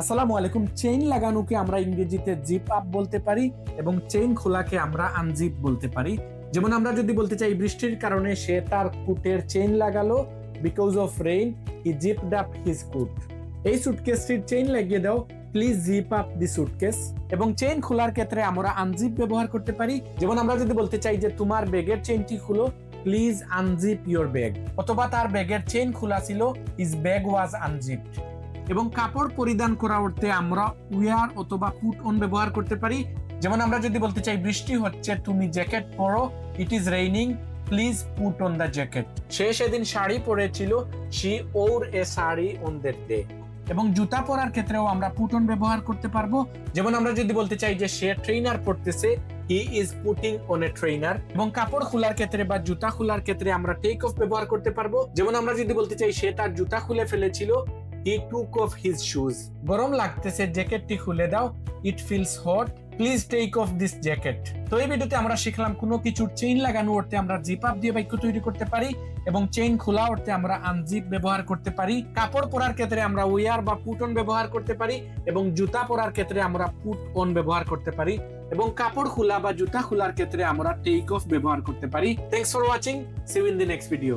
আসসালামু আলাইকুম চেইন লাগানোকে আমরা ইংরেজিতে জিপ আপ বলতে পারি এবং চেইন খোলাকে আমরা আনজিপ বলতে পারি। যেমন আমরা যদি বলতে চাই বৃষ্টির কারণে সে তার কুটের চেইন লাগালো because of rain he zipped up his coat এই সুটকেসটির চেইন লাগিয়ে দাও please zip up the suitcase এবং চেইন খোলার ক্ষেত্রে আমরা আনজিপ ব্যবহার করতে পারি। যেমন আমরা যদি বলতে চাই যে, তোমার ব্যাগের চেইনটি খুলো প্লিজ আনজিপ ইওর ব্যাগ অথবা তার ব্যাগের চেইন খোলা ছিল ইজ ব্যাগ ওয়াজ আনজিপড এবং কাপড় পরিধান করা অর্থে আমরা উইয়ার অথবা পুট অন ব্যবহার করতে পারি। যেমন আমরা যদি বলতে চাই, বৃষ্টি হচ্ছে, তুমি জ্যাকেট পরো it is raining please put on the jacket সে সেদিন শাড়ি পরেছিল she wore a sari on that day এবং জুতা পরার ক্ষেত্রেও আমরা পুট অন ব্যবহার করতে পারব। যেমন আমরা যদি বলতে চাই যে, সে ট্রেনার পড়তেছে he is putting on a trainer এবং কাপড় খোলার ক্ষেত্রে বা জুতা খোলার ক্ষেত্রে আমরা টেক অফ ব্যবহার করতে পারব। যেমন আমরা যদি বলতে চাই, সে তার জুতা খুলে ফেলেছিল he took off his shoes গরম লাগতেছে, জ্যাকেটটি খুলে দাও। It feels hot please take off this jacket তো এই ভিডিওতে আমরা শিখলাম কোনো কিছুর চেইন লাগানো অর্থে আমরা জিপ আপ দিয়ে বাক্য তৈরি করতে পারি এবং চেইন খোলা অর্থে আমরা আনজিপ ব্যবহার করতে পারি। কাপড় পরার ক্ষেত্রে আমরা উইয়ার বা পুট অন ব্যবহার করতে পারি এবং জুতা পরার ক্ষেত্রে আমরা পুট অন ব্যবহার করতে পারি এবং কাপড় খোলা বা জুতা খোলার ক্ষেত্রে আমরা টেক অফ ব্যবহার করতে পারি। Thanks for watching see in the next video